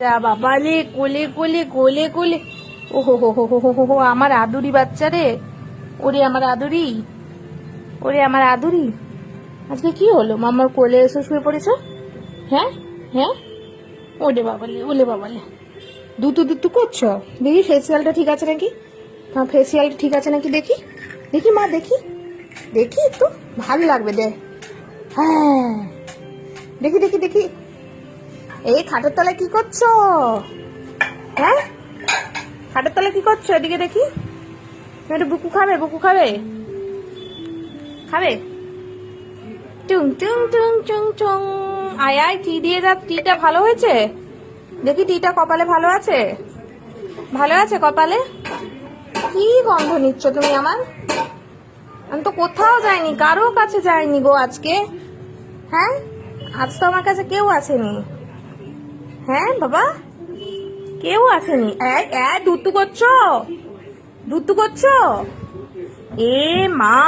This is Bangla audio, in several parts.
যা বাবা রে, কোলে কোলে কোলে কোলে। ও হো হো হো হো হো আমার আদুরি বাচ্চা রে। ওরে আমার আদুরি। ওরে আমার আদুরি। আজকে কি হলো? মামার কোলে এসে শুয়ে পড়েছো? হ্যাঁ? হ্যাঁ? ওরে বাবালে ওলে বাবালে দুতু দুতু করছ? দেখি ফেসিয়ালটা ঠিক আছে নাকি? হ্যাঁ ফেসিয়ালটা ঠিক আছে নাকি দেখি? দেখি মা, দেখি। দেখি একটু। ভালো লাগবে দে। হ্যাঁ। দেখি দেখি দেখি। এই খাটের তলায় কি করছ? হ্যাঁ? খাটের তলায় কি করছ? এদিকে দেখি। একটু বুকু খাবে বুকু খাবে? খাবে? টুং টুং টুং টুং টুং। আয় আয়, টি দিয়ে যা, টিটা ভালো হয়েছে? দেখি টিটা কপালে ভালো আছে? ভালো আছে কপালে? কি গন্ধ নিচ্ছ তুমি আমার? আমি তো কোথাও যাইনি, কারও কাছে যাইনি গো আজকে। হ্যাঁ? আজ তো আমার কাছে কেউ আসেনি। হ্যাঁ বাবা? কেউ আসেনি। দুতু করছ? দুতু করছ? এ মা!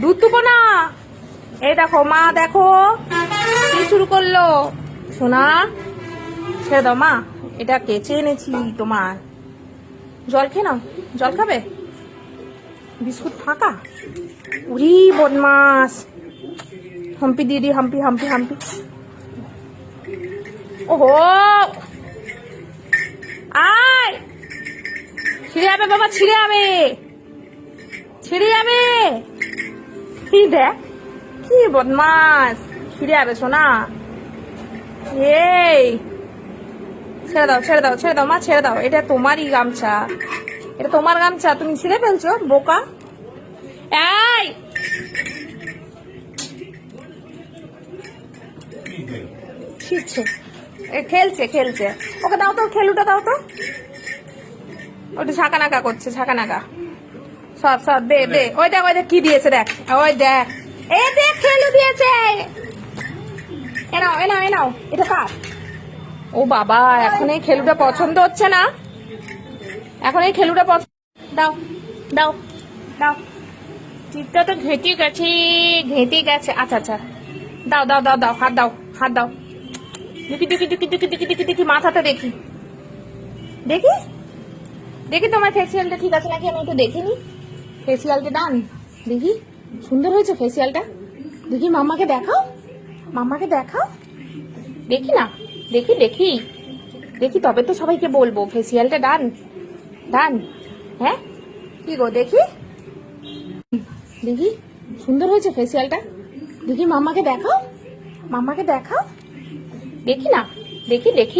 দুতুকো না। এই দেখো, মা, দেখো কি শুরু করল। সোনা দাও, মা। এটা কেচে এনেছি তোমার। জল খেয়ে নাও। জল খাবে? বিস্কুট ফাঁকা? উরি বদমাস হাম্পি দিদি, হাম্পি হাম্পি হাম্পি। ওহো! আয়! ছিঁড়ে যাবে বাবা, ছিঁড়ে যাবে! ছিঁড়ে যাবে! কি দেখ? কি বদমাস! ছিঁড়ে যাবে সোনা। এই! ছেড়ে দাও ছেড়ে দাও ছেড়ে দাও, মা, ছেড়ে দাও। এটা তোমারই গামছা। এটা তোমার গামছা। তুমি ছিঁড়ে ফেলছো, বোকা। এই! ছিঁড়ছে। খেলছে খেলছে। ওকে দাও তো খেলুটা দাও তো। ওটা ঝাঁকা নাকা করছে ঝাঁকা নাকা সব সব দে। দে ওই দেখ ওই দেখ কি দিয়েছে দেখ। ওই দেখ। এ দেখ খেলু দিয়েছে। এ নাও এ নাও এ এটা কার? ও বাবা এখন এই খেলুটা পছন্দ হচ্ছে না। এখন এই খেলুটা পছন্দ দাও দাও দাও। চিপটা তো ঘেঁটে গেছে ঘেঁটে গেছে। আচ্ছা আচ্ছা। দাও দাও দাও দাও হাত দাও হাত দাও। দেখি দেখি দেখি দেখি দেখি দেখি দেখি, মাথাটা দেখি। দেখি? দেখি তোমার ফেসিয়ালটা ঠিক আছে নাকি? আমি একটু দেখিনি। ফেসিয়ালটা ডান দেখি। সুন্দর হয়েছে ফেসিয়ালটা দেখি, মাম্মাকে দেখাও। মাম্মাকে দেখাও। দেখি না। দেখি দেখি। দেখি, তবে তো সবাইকে বলব ফেসিয়ালটা ডান ডান হ্যাঁ? কি গো, দেখি। দেখি, সুন্দর হয়েছে ফেসিয়ালটা দেখি, মাম্মাকে দেখাও। মাম্মাকে দেখাও। দেখি না? দেখি দেখি।